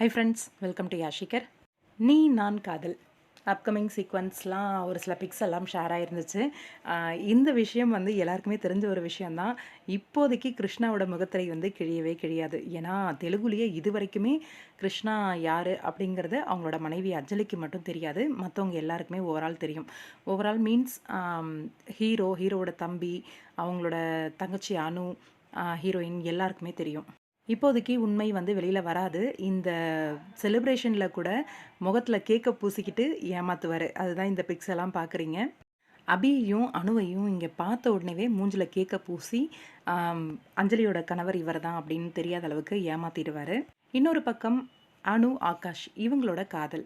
High friends welcome to யாஷிகர் நீ நான் காதல். அப்கமிங் சீக்வன்ஸ்லாம் ஒரு சில பிக்ஸ் எல்லாம் ஷேர் ஆகிருந்துச்சு இந்த விஷயம் வந்து எல்லாருக்குமே தெரிஞ்ச ஒரு விஷயந்தான் இப்போதைக்கு கிருஷ்ணாவோட முகத்திரை வந்து கிழியவே கிழியாது. ஏன்னா தெலுங்குலேயே இது வரைக்குமே கிருஷ்ணா யார் அப்படிங்கிறது அவங்களோட மனைவி அஞ்சலிக்கு மட்டும் தெரியாது. மற்றவங்க எல்லாருக்குமே ஓவரால் தெரியும். ஓவரால் மீன்ஸ் ஹீரோ ஹீரோவோட தம்பி அவங்களோட தங்கச்சி அனு ஹீரோயின் எல்லாருக்குமே தெரியும். இப்போதைக்கு உண்மை வந்து வெளியில் வராது. இந்த செலிப்ரேஷனில் கூட முகத்தில் கேக்கை பூசிக்கிட்டு ஏமாத்துவார். அதுதான் இந்த பிக்ஸ் எல்லாம் பார்க்குறீங்க அபியையும் அணுவையும் இங்கே பார்த்த உடனேவே மூஞ்சில் கேக்கை பூசி அஞ்சலியோட கணவர் இவர் தான் அப்படின்னு தெரியாத அளவுக்கு ஏமாத்திடுவார். இன்னொரு பக்கம் அனு ஆகாஷ் இவங்களோட காதல்.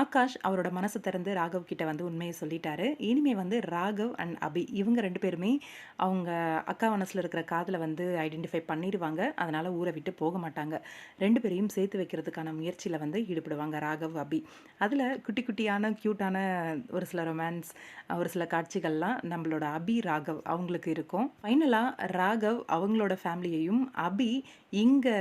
ஆகாஷ் அவரோட மனசை திறந்து ராகவ் கிட்ட வந்து உண்மையை சொல்லிட்டாரு. இனிமே வந்து ராகவ் அண்ட் அபி இவங்க ரெண்டு பேருமே அவங்க அக்கா மனசில் இருக்கிற காதலை வந்து ஐடென்டிஃபை பண்ணிடுவாங்க. அதனால் ஊரை விட்டு போக மாட்டாங்க. ரெண்டு பேரையும் சேர்த்து வைக்கிறதுக்கான முயற்சியில் வந்து ஈடுபடுவாங்க ராகவ் அபி. அதில் குட்டி குட்டியான க்யூட்டான ஒரு சில ரொமான்ஸ் ஒரு சில காட்சிகள்லாம் நம்மளோட அபி ராகவ் அவங்களுக்கு இருக்கும். ஃபைனலாக ராகவ் அவங்களோட ஃபேமிலியையும் அபி இங்கே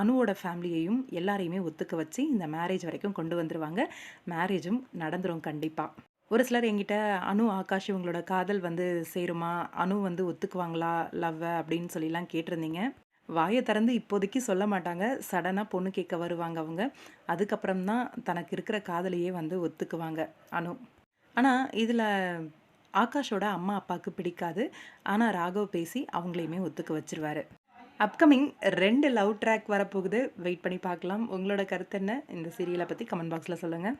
அனுவோட ஃபேமிலியையும் எல்லாரையுமே ஒத்துக்க வச்சு இந்த மேரேஜ் வரைக்கும் கொண்டு வந்துருவாங்க. மேரேஜும் நடந்துடும் கண்டிப்பாக ஒரு சிலர் என்கிட்ட அனு ஆகாஷ் இவங்களோட காதல் வந்து சேருமா? அனு வந்து ஒத்துக்குவாங்களா? லவ்வை அப்படின்னு சொல்லிலாம் கேட்டிருந்தீங்க. வாயை திறந்து இப்போதைக்கு சொல்ல மாட்டாங்க. சடனாக பொண்ணு கேட்க வருவாங்க அவங்க. அதுக்கப்புறம் தான் தனக்கு இருக்கிற காதலையே வந்து ஒத்துக்குவாங்க அனு. ஆனால் இதில் ஆகாஷோட அம்மா அப்பாவுக்கு பிடிக்காது. ஆனால் ராகவ் பேசி அவங்களையுமே ஒத்துக்க வச்சிருவாரு. அப்கமிங் ரெண்டு லவ் ட்ராக் வரப்போகுது. வெயிட் பண்ணி பார்க்கலாம். உங்களோட கருத்து என்ன? இந்த சீரியலை பற்றி கமெண்ட் பாக்ஸில் சொல்லுங்கள்